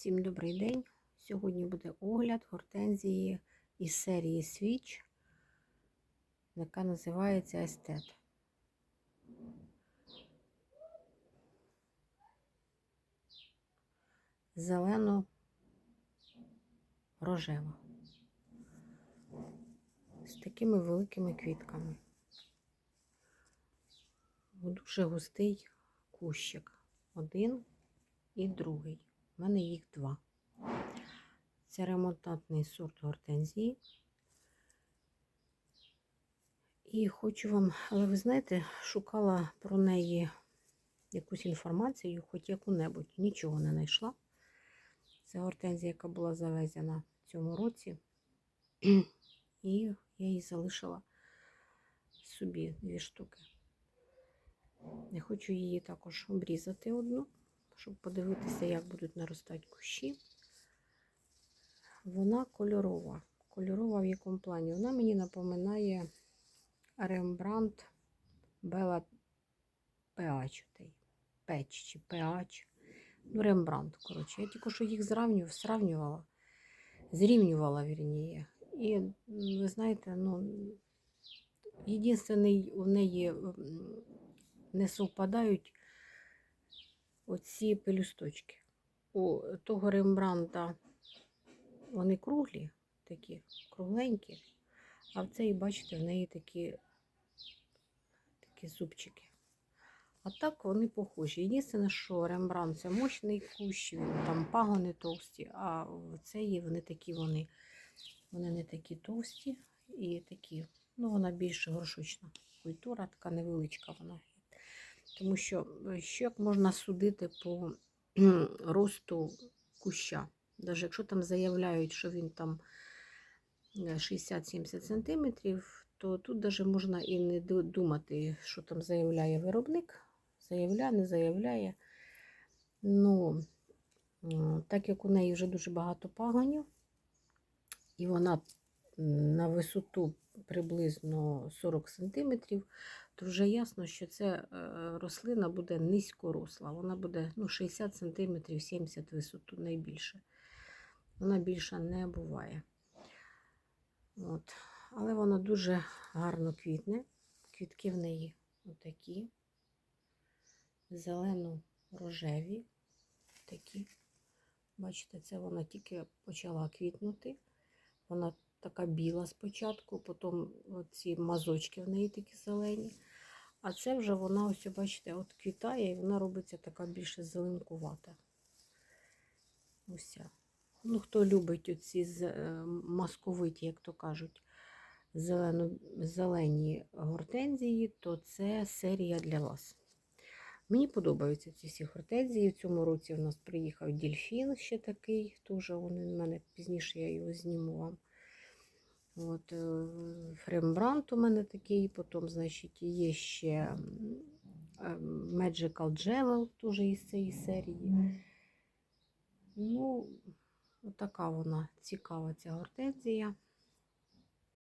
Всім добрий день. Сьогодні буде огляд гортензії із серії Switch, яка називається Естет. Зелено рожева. З такими великими квітками. Дуже густий кущик. Один і другий. У мене їх два. Це ремонтантний сорт гортензії. І хочу вам, але ви знаєте, шукала про неї якусь інформацію, хоч яку-небудь, нічого не знайшла. Це гортензія, яка була завезена в цьому році. І я її залишила собі дві штуки. Я хочу її також обрізати одну, щоб подивитися, як будуть наростати кущі. Вона кольорова. Кольорова в якому плані? Вона мені напоминає Рембрандт Бела PH. Печ чи PH. Ну, Рембрандт, коротше. Я тільки що їх зравнювала, сравнювала, зрівнювала, вірніше. І ви знаєте, ну, єдиний у неї не совпадають оці пелюсточки. У того Рембранта вони круглі, такі кругленькі, а в цій, бачите, в неї такі, такі зубчики. А так вони похожі. Єдине, що Рембрандт це мощний кущ, там пагони товсті, а в цій вони такі вони, вони не такі товсті і такі, ну вона більш горшочна культура, така невеличка вона. Тому що що як можна судити по росту куща? Навіть якщо там заявляють, що він там 60-70 см, то тут навіть можна і не думати, що там заявляє виробник. Заявляє, не заявляє. Ну, так як у неї вже дуже багато пагонів, і вона на висоту приблизно 40 см, то вже ясно, що ця рослина буде низькоросла. Вона буде ну, 60 см, 70 висоту найбільше. Вона більше не буває. От. Але вона дуже гарно квітне. Квітки в неї отакі, зелено-рожеві. Такі. Бачите, це вона тільки почала квітнути. Вона така біла спочатку, потім ці мазочки в неї такі зелені. А це вже вона, ось, бачите, от квітає і вона робиться така більше зеленкувата. Ось. Ну, хто любить оці масковиті, як то кажуть, зелено, зелені гортензії, то це серія для вас. Мені подобаються ці всі гортензії. В цьому році у нас приїхав дільфін ще такий, теж він у мене пізніше я його зніму вам. От, Рембрандт у мене такий, потім, значить, є ще Magical Jewel, теж із цієї серії. Ну, Отака вона цікава ця гортензія.